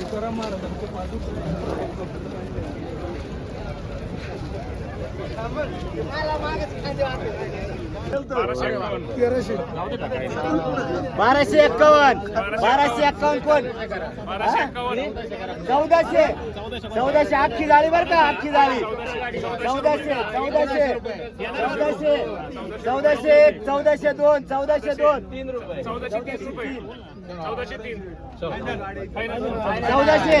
तुकाराम महाराजांचे पादुक तेराशे बाराशे एक्कावन्न बाराशे एक्कावन्न कोण? चौदाशे. चौदाशे. अख्खी झाली बरं का अख्खी झाली. चौदाशे चौदाशे. चौदाशे. चौदाशे एक चौदाशे दोन चौदाशे दोन. चौदाशे चौदाशे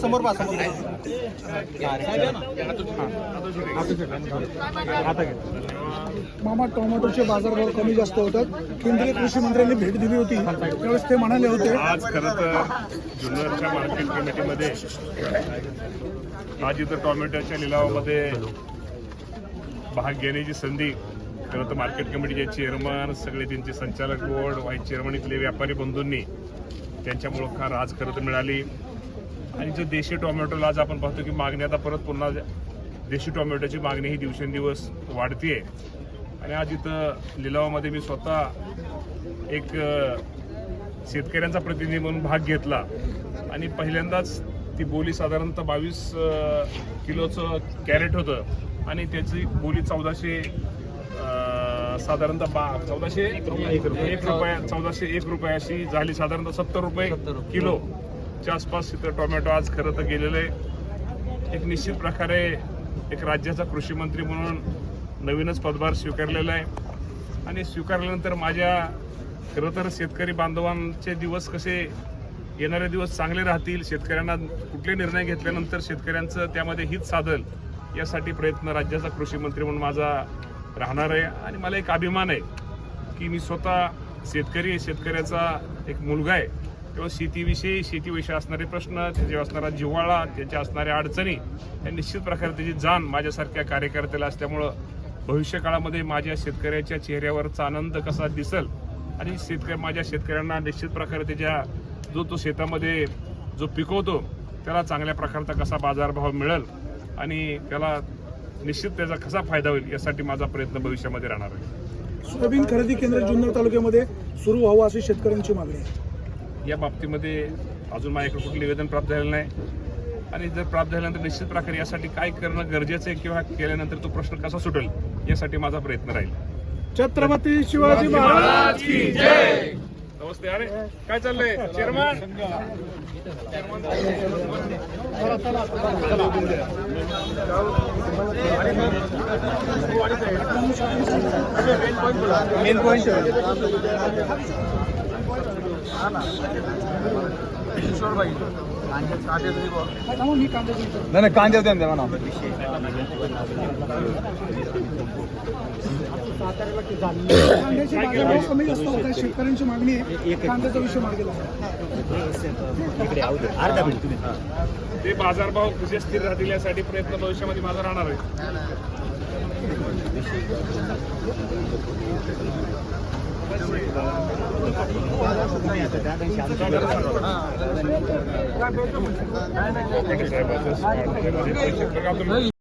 समोर मामा टोमॅटोचे बाजारभाव कमी जास्त होतात. केंद्रीय कृषी मंत्र्यांनी भेट दिली होती. त्यावेळेस ते म्हणाले होते आज खरं तर जुन्नरच्या मार्केट कमिटीमध्ये आज इथं टोमॅटोच्या लिलावामध्ये भाग घेण्याची संधी खरं तर मार्केट कमिटीचे चेअरमन सगळे त्यांचे संचालक बोर्ड व्हाईस चेअरमन इथले व्यापारी बंधूंनी त्यांच्यामुळं फार आज खरं तर मिळाली. आणि जो देशी टोमॅटोला आज आपण पाहतो की मागणी आता परत पुन्हा देशी टोमॅटोची मागणी ही दिवसेंदिवस वाढतीये. आणि आज इथं लिलावामध्ये मी स्वतः एक शेतकऱ्यांचा प्रतिनिधी म्हणून भाग घेतला. आणि पहिल्यांदाच ती बोली साधारणतः बावीस किलोचं कॅरेट होतं. आणि त्याची बोली चौदाशे साधारणतः बा चौदाशे एक रुपया. चौदाशे एक रुपयाशी झाली साधारणतः सत्तर रुपये किलो. च्या आसपास इथं टोमॅटो आज खरं तर गेलेलं आहे एक निश्चित प्रकारे एक राज्याचा कृषी मंत्री म्हणून नवीनच पदभार स्वीकारलेला आहे. आणि स्वीकारल्यानंतर माझ्या खरं तर शेतकरी बांधवांचे दिवस कसे येणारे दिवस चांगले राहतील शेतकऱ्यांना कुठले निर्णय घेतल्यानंतर शेतकऱ्यांचं त्यामध्ये हित साधल यासाठी प्रयत्न राज्याचा कृषी मंत्री म्हणून माझा राहणार आहे. आणि मला एक अभिमान आहे की मी स्वतः शेतकरी शेतकऱ्याचा एक मुलगा आहे. तेव्हा शेतीविषयी शेतीविषयी असणारे प्रश्न त्याचे असणारा जिव्हाळा त्याच्या असणाऱ्या अडचणी या निश्चित प्रकारे त्याची जाण माझ्यासारख्या कार्यकर्त्याला असल्यामुळं भविष्यकाळामध्ये माझ्या शेतकऱ्याच्या चेहऱ्यावरचा आनंद कसा दिसल आणि शेतकरी माझ्या शेतकऱ्यांना निश्चित प्रकारे त्याच्या जो तो शेतामध्ये जो पिकवतो त्याला चांगल्या प्रकारचा कसा बाजारभाव मिळेल आणि त्याला निश्चित त्याचा कसा फायदा होईल यासाठी माझा प्रयत्न भविष्यामध्ये राहणार आहे. सोयाबीन खरेदी केंद्र जुन्नर तालुक्यामध्ये सुरू व्हावं अशी शेतकऱ्यांची मागणी आहे. या बाबतीमध्ये अजून माझ्याकडे कुठलं निवेदन प्राप्त झालेलं नाही. आणि जर प्राप्त झाल्यानंतर निश्चित प्रकारे यासाठी काय करणं गरजेचं आहे किंवा केल्यानंतर तो प्रश्न कसा सुटेल यासाठी माझा प्रयत्न राहील. छत्रपती शिवाजी महाराज नमस्ते अरे काय चाललंय? चेअरमन? मेन पॉईंट मी कांदा तुमचा नाही नाही कांदे द्या म्हणा बाजारभाव कमी जास्त होत आहे शेतकऱ्यांची मागणी आहे कांद्याचा विषय मार्गेला ते बाजारभाव कुठे स्थिर राहतील यासाठी प्रयत्न भविष्यामध्ये माझा राहणार आहे. साहेब